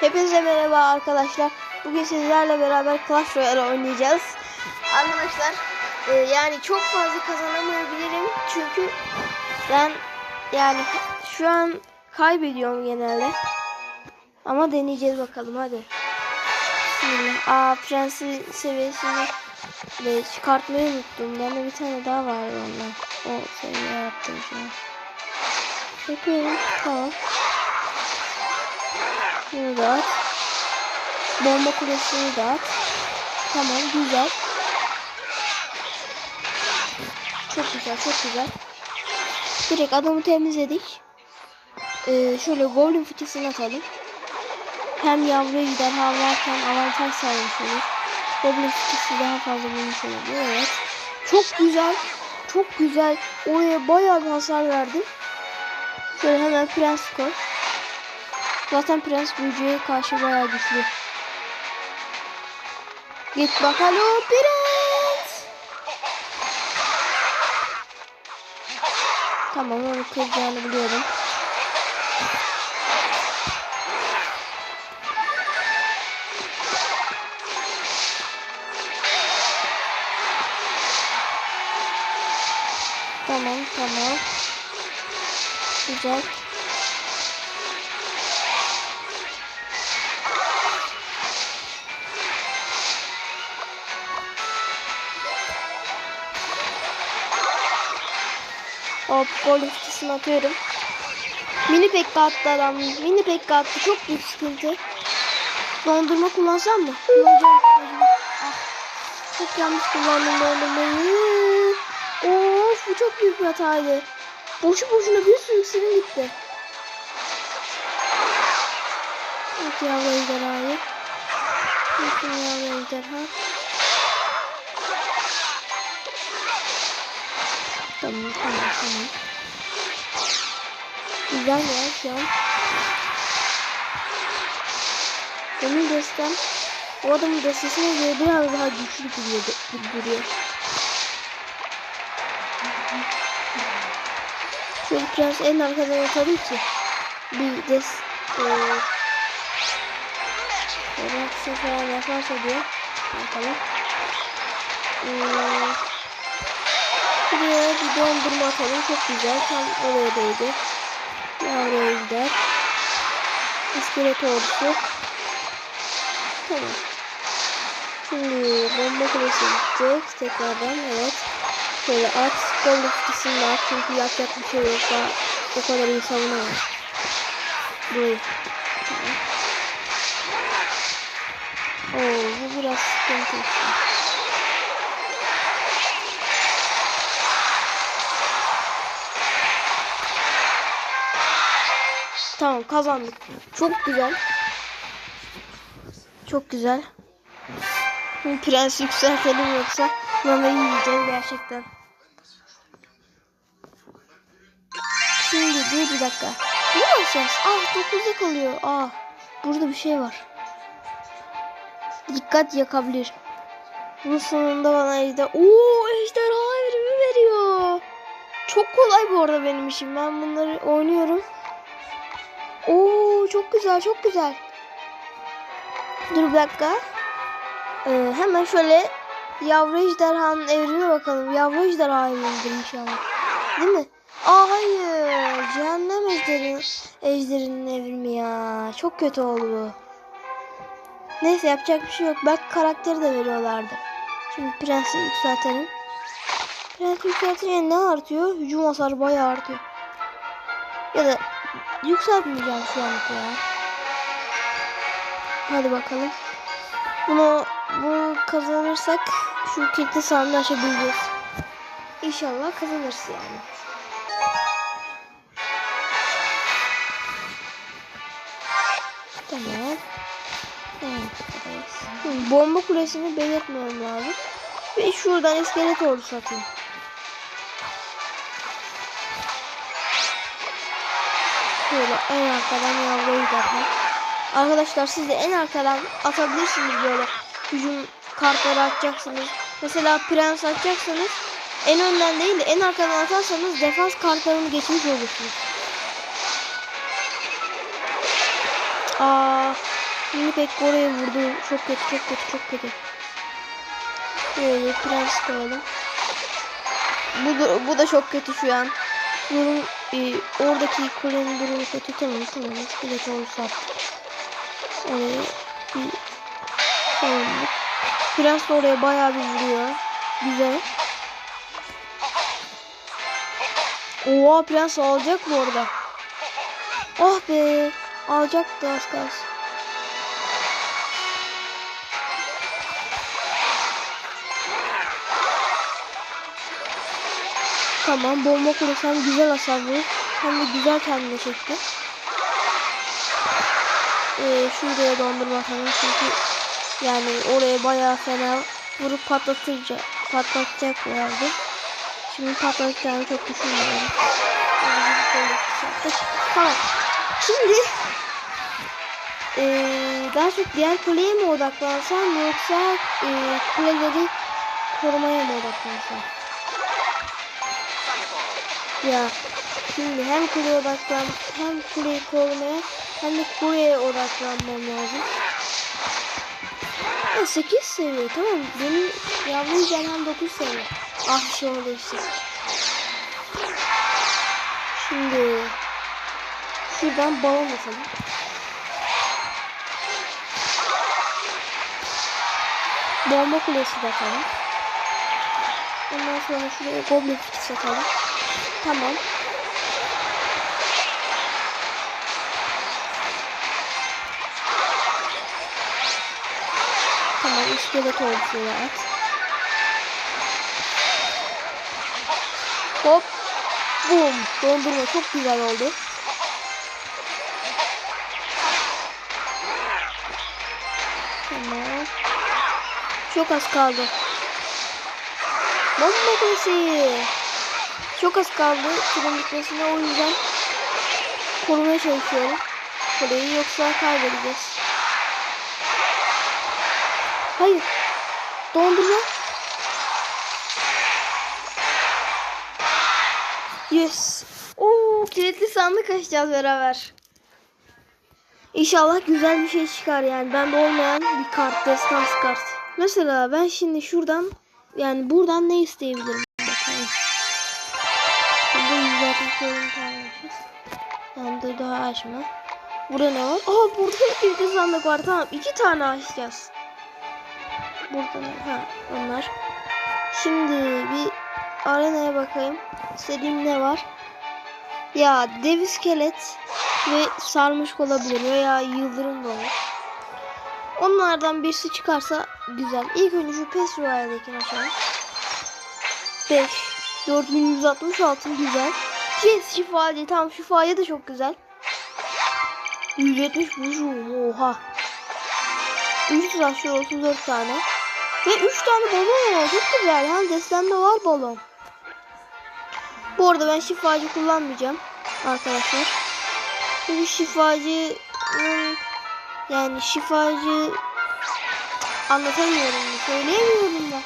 Hepinize merhaba arkadaşlar. Bugün sizlerle beraber Clash Royale oynayacağız. Arkadaşlar e, yani çok fazla kazanamayabilirim. Çünkü ben yani şu an kaybediyorum genelde. Ama deneyeceğiz bakalım hadi. Bismillah. Aa prensin seviyesini de çıkartmayı unuttum. Bende bir tane daha var ondan. O seviye yaptım şu an. Yapıyorum. Tamam. Bunu da at. Bomba kulesini de at. Tamam güzel. Çok güzel çok güzel. Direkt adamı temizledik. Ee, şöyle golden fıçısını atalım. Hem yavru ejderha varken avantaj sağlamış olur. Goblin fıçısı daha fazla bulmuş olur. Evet. Çok güzel. Çok güzel. Oraya bayağı bir hasar verdim. Şöyle hemen prens koy. Zaten prens büyücüye karşı bayağı güçlü. Git bakalım prens. Tamam onu kıracağını biliyorum. Tamam tamam. Güzel. Hop gol üstüsünü atıyorum. Mini pekka attı adam. Mini pekka attı. Çok büyük sıkıntı. Dondurma kullansam mı? Kullanacağım. Ah. Çok yanlış kullandım dondurmayı. Of bu çok büyük bir hataydı. Boşu boşuna bir sürü iksirim gitti. Evet yavru ejderhayı. Bakın yavru ejderha. Tamam. Güzel ya şu an. Benim destem o adamın destesine göre biraz daha güçlü duruyor. duruyor. Şöyle biraz en arkadan atalım ki bir des e, reaksiyon falan yaparsa diye bakalım. Hmm. Buraya bir dondurma atalım. Çok güzel. Tam oraya değdi. Yavru ejder. İskelet ordusu. Tamam. Şimdi bomba kulesi gidecek. Tekrardan evet. Şöyle at. Gol üstüsünü at. Çünkü yapacak bir şey yok. Daha o kadar iyi savunamaz. Böyle. Tamam. Oo, bu biraz sıkıntı Tamam kazandık. Çok güzel. Çok güzel. Prens yükseltelim yoksa mamayı yiyeceğiz gerçekten. Şimdi dur bir dakika. Ne yapacağız? Ah 9'da kalıyor. Ah burada bir şey var. Dikkat yakabilir. Bu sonunda bana ejder... Oo ejderha evrimi veriyor. Çok kolay bu arada benim işim. Ben bunları oynuyorum. Oo çok güzel çok güzel. Dur bir dakika. Ee, hemen şöyle yavru ejderhanın evrimine bakalım. Yavru ejderha evrimidir inşallah. Değil mi? Aa hayır. Cehennem ejderi, ejderinin evrimi ya. Çok kötü oldu bu. Neyse yapacak bir şey yok. Belki karakteri de veriyorlardı. Şimdi prensi yükseltelim. Prens yükseltince ne artıyor? Hücum hasarı bayağı artıyor. Ya da yükseltmeyeceğim şu anlık ya. Hadi bakalım. Bunu bu kazanırsak şu kilitli sandığı açabileceğiz. İnşallah kazanırız yani. Tamam. Evet. Bomba kulesini belirtmiyorum lazım. Ve şuradan iskelet ordusu atayım. Şöyle en arkadan yavru ejderha. Arkadaşlar siz de en arkadan atabilirsiniz böyle hücum kartları atacaksınız. Mesela prens atacaksınız. En önden değil de en arkadan atarsanız defans kartlarını geçmiş olursunuz. Aa, Mini pek oraya vurdu. Çok kötü çok kötü çok kötü. Böyle prens koyalım. Bu bu da çok kötü şu an. Durum e, oradaki kulenin durumu kötü tamam tamam. İskelet olursa attık. Oraya bir savunduk. Prens oraya bayağı bir vuruyor. Güzel. Oha prens alacak mı orada? Oh be. Alacaktı az kalsın. Tamam bomba kulesi güzel hasar vurur hem de güzel kendine çekti. Ee, şuraya dondurma atalım çünkü yani oraya bayağı fena vurup patlatacak patlatacaklardı. Şimdi patlatacağını çok düşünmüyorum. Tamam. Şimdi ee, daha çok diğer kuleye mi odaklansam yoksa ee, kuleleri korumaya mı odaklansam? Ya şimdi hem kuleye odaklan hem kuleyi korumaya hem de kuleye odaklanmam lazım. Ha, 8 seviye tamam. Benim yavrum canım 9 seviye. Ah bir şey oldu işte. Şimdi şuradan balon atalım. Bomba kulesi de atalım. Ondan sonra şuraya goblin fitisi atalım. Tamam. Tamam iskelet şuraya at. Hop. Bum. Dondurma çok güzel oldu. Tamam. Çok az kaldı. Bomba kulesi. Çok az kaldı türün bitmesine o yüzden korumaya çalışıyorum. Kuleyi yoksa kaybedeceğiz. Hayır. Dondurma. Yes. Oo, kilitli sandık açacağız beraber. İnşallah güzel bir şey çıkar yani. Bende olmayan bir kart, destans kart. Mesela ben şimdi şuradan yani buradan ne isteyebilirim? Burada 160 görüntü almışız. Sandığı daha açma. Burada ne var? Aa burada kilitli sandık var. Tamam iki tane açacağız. Burada ne? Ha onlar. Şimdi bir arenaya bakayım. İstediğim ne var? Ya dev iskelet ve sarmış olabilir veya yıldırım da olur. Onlardan birisi çıkarsa güzel. İlk önce şu PES Royale'dekini açalım. 5 4166 güzel. Yes şifacı tam şifacı da çok güzel. 170 vuruşum oha. 3 taşlı 34 tane. Ve 3 tane balon var çok güzel. Hem destemde var balon. Bu arada ben şifacı kullanmayacağım arkadaşlar. Çünkü şifacı yani şifacı anlatamıyorum söyleyemiyorum da.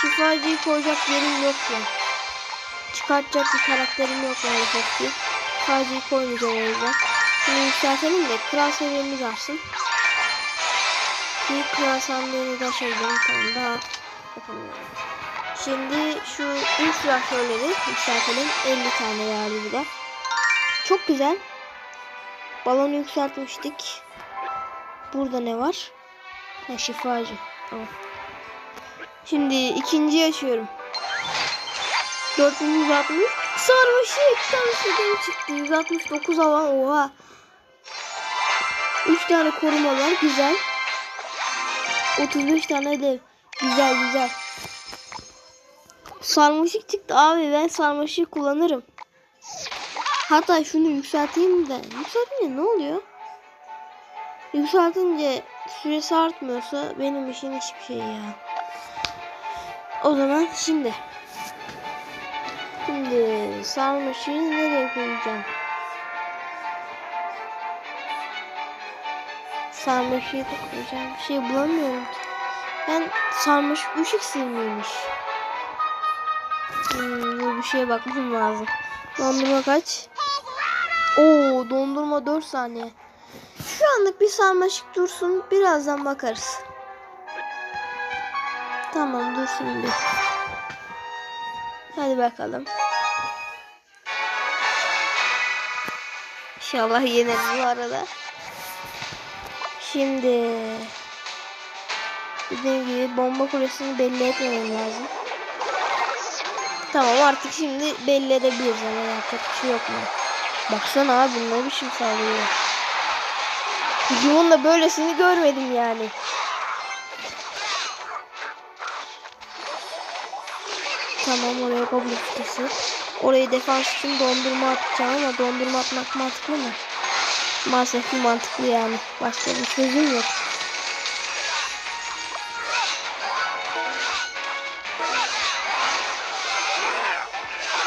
Şifacıyı koyacak yerim yok ya. Çıkartacak bir karakterim yok maalesef ki. Şifacıyı koymayacağım o yüzden. Şunu yükseltelim de kral seviyemiz artsın. Bir kral sandığını da açabilirim. Tamam daha yapamıyorum. Şimdi şu üç raktörleri yükseltelim. 50 tane yani bu da. Çok güzel. Balonu yükseltmiştik. Burada ne var? Ha şifacı. Tamam. Şimdi ikinciyi açıyorum. 4160 sarmaşık tanesi çıktı. 169 alan oha. 3 tane korumalar güzel. 35 tane dev. Güzel güzel. Sarmaşık çıktı abi ben sarmaşık kullanırım. Hatta şunu yükselteyim de. Yükseltince ne oluyor? Yükseltince süresi artmıyorsa benim işim hiçbir şey ya. O zaman şimdi. Şimdi sarmaşığı nereye koyacağım? Sarmaşığı da koyacağım. Bir şey bulamıyorum ki. Ben sarmaşık 3 iksir miymiş? Hmm, bir şeye bakmam lazım. Dondurma kaç? Oo dondurma 4 saniye. Şu anlık bir sarmaşık dursun. Birazdan bakarız. Tamam dursun bir. Hadi bakalım. İnşallah yeneriz bu arada. Şimdi dediğim gibi bomba kulesini belli etmemem lazım. Tamam artık şimdi belli edebiliriz ama yapacak bir şey yok mu? Baksana abi ne biçim saldırıyor. Hücumun da böylesini görmedim yani. Tamam oraya kabul kutusu. Orayı defans için dondurma atacağım ama dondurma atmak mantıklı mı? Maalesef mantıklı yani. Başka bir çözüm yok.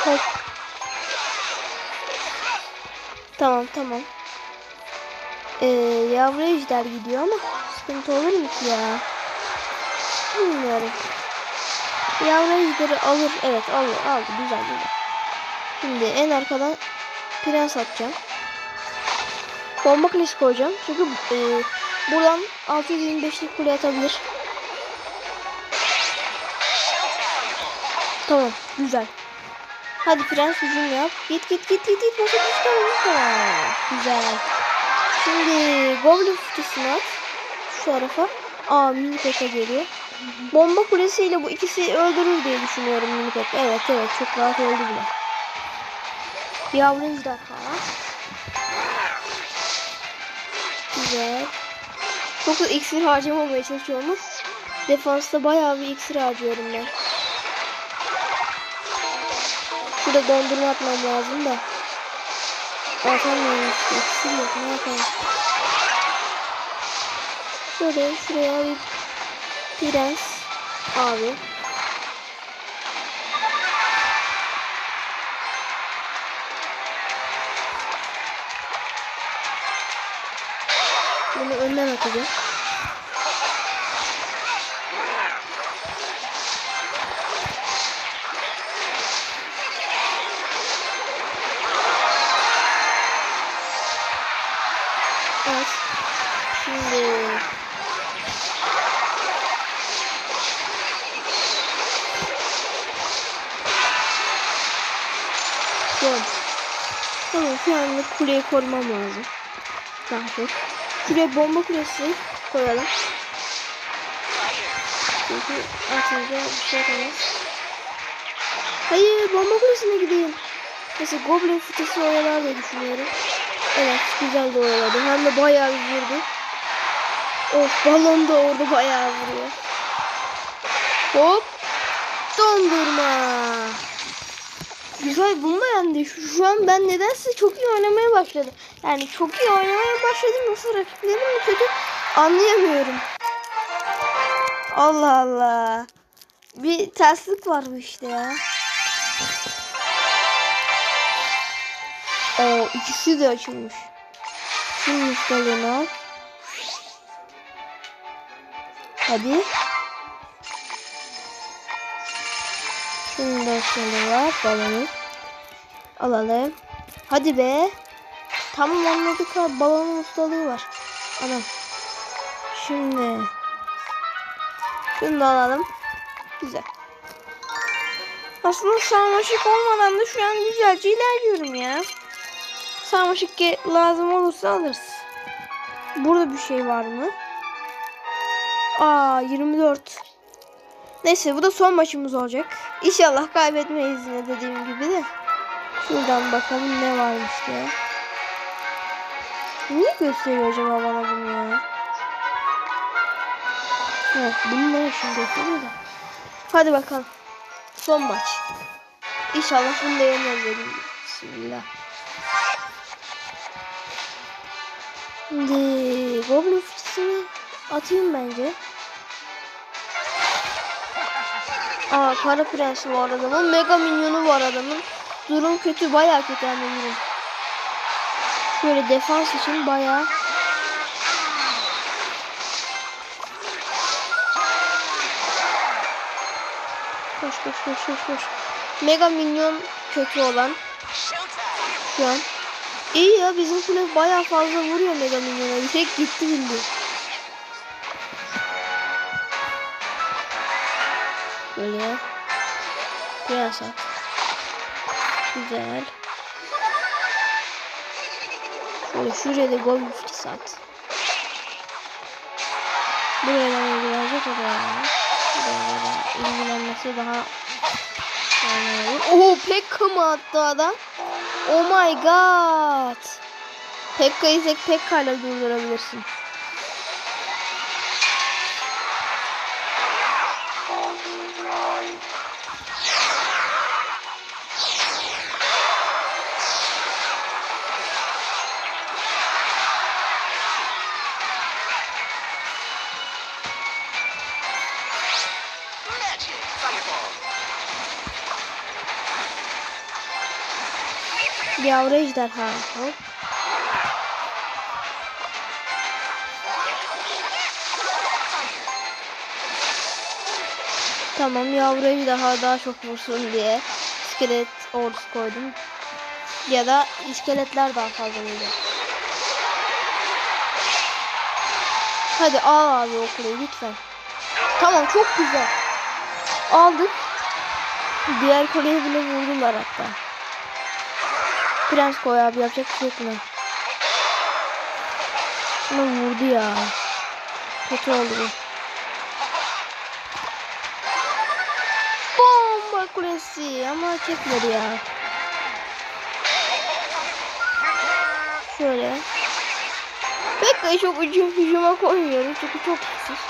Hop. Tamam tamam. Ee, yavru ejder gidiyor ama sıkıntı olur mu ki ya? Bilmiyorum. Yavru ejderi alır. Evet alır. Aldı. Güzel güzel. Şimdi en arkadan prens atacağım. Bomba kulesi koyacağım. Çünkü e, buradan 625'lik kule atabilir. Tamam. Güzel. Hadi prens hücum yap. Git git git git git. Nasıl Tamam. Güzel. Şimdi goblin fıçısını at. Şu tarafa. Aa mini geliyor. Bomba kulesiyle bu ikisi öldürür diye düşünüyorum mini peka. Evet evet çok rahat öldü bile. Yavru ejderha. Güzel. Çok da iksir harcamamaya çalışıyorum. Defansta bayağı bir iksir harcıyorum ben. Şurada dondurma atmam lazım da. Atamıyorum işte. İksir yok. Ne yapalım? Şöyle şuraya bir prens abi. Korumam lazım. Daha çok. Şuraya bomba kulesi koyalım. Çünkü atınca bir şey olmaz. Hayır bomba kulesine gideyim. Neyse goblin fıtısı oyalar diye düşünüyorum. Evet güzel de oyaladı. Hem de bayağı bir vurdu. Of balon da orada bayağı vuruyor. Hop. Dondurma. Güzel bunu da yendi. Şu, şu an ben nedense çok iyi oynamaya başladım. Yani çok iyi oynamaya başladım. Nasıl rakiplerim mi kötü anlayamıyorum. Allah Allah. Bir terslik var bu işte ya. Oo ikisi de açılmış. Şimdi ustalığını al. Hadi. De ustalığı var. Balonu. Alalım. Hadi be. Tamam anladık ha. Balonun ustalığı var. Anam. Şimdi. Şunu da alalım. Güzel. Aslında sarmaşık olmadan da şu an güzelce ilerliyorum ya. Sarmaşık lazım olursa alırız. Burada bir şey var mı? Aa 24. Neyse bu da son maçımız olacak. İnşallah kaybetmeyiz yine dediğim gibi de. Şuradan bakalım ne varmış diye. Niye gösteriyor acaba bana bunu ya? Evet bunu ne için gösteriyor da. Hadi bakalım. Son maç. İnşallah bunu da yeneriz dedim. Bismillah. Şimdi Goblin fıçısını atayım bence. Aa Kara Prensi var adamın. Mega Minyonu var adamın. Durum kötü. Baya kötü hem durum. Şöyle defans için baya Koş koş koş koş koş. Mega Minyon kötü olan. Şu an. İyi ya bizim kule bayağı fazla vuruyor Mega Minyon'a. Bir tek gitti bildi. At. Güzel. Şöyle şuraya da gol müftisi at. Buraya da ilgilenecek o da. Buraya da ilgilenmesi daha yani olur. Oo Pekka mı attı adam? Oh my god. Pekka'yı tek Pekka ile durdurabilirsin. Yavru ejderha. Hop. Tamam yavru ejderha daha çok vursun diye iskelet ordusu koydum. Ya da iskeletler daha fazla vuruyor. Hadi al abi o kuleyi lütfen. Tamam çok güzel. Aldık. Diğer kuleyi bile vurdular hatta. Prens koy abi yapacak bir şey yok buna. Ama vurdu ya. Kötü oldu bu. Bomba kulesi ama çekmedi ya. Şöyle. Pekka'yı çok ucu hücuma koymuyorum çünkü çok güçsüz.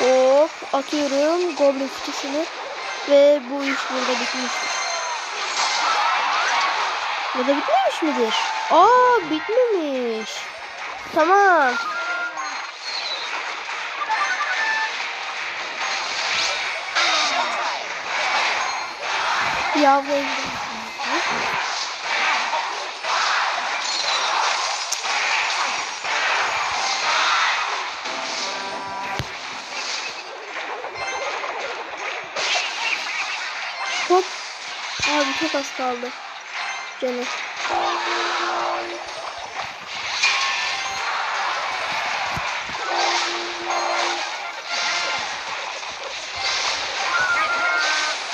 Hop atıyorum goblin fıçısını ve bu iş burada bitmiştir. Ya da bitmemiş midir? Aa bitmemiş. Tamam. Yavru çok az kaldı. Canım.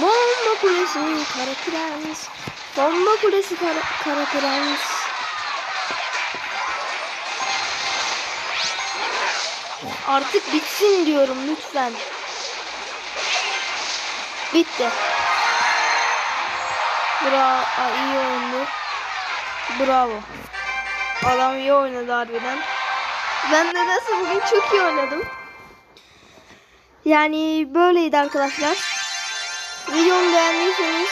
Bomba kulesi kara prens. Bomba kulesi kara, kara prens. Artık bitsin diyorum lütfen. Bitti. Bravo. İyi oyundu. Bravo. Adam iyi oynadı harbiden. Ben de nasıl bugün çok iyi oynadım. Yani böyleydi arkadaşlar. Videomu beğendiyseniz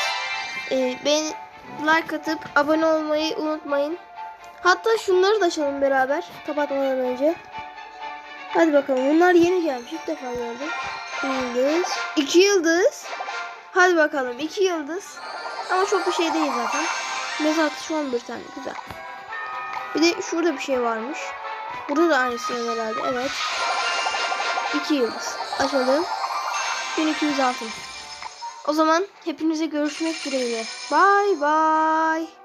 e, beni like atıp abone olmayı unutmayın. Hatta şunları da açalım beraber kapatmadan önce. Hadi bakalım bunlar yeni gelmiş ilk defa gördüm. Yıldız. iki yıldız. Hadi bakalım iki yıldız. Ama çok bir şey değil zaten. Şu an bir tane güzel. Bir de şurada bir şey varmış. Burada da aynısı herhalde. Evet. İki yıldız. Açalım. 1200 altın. O zaman hepinize görüşmek dileğiyle. Bye bye.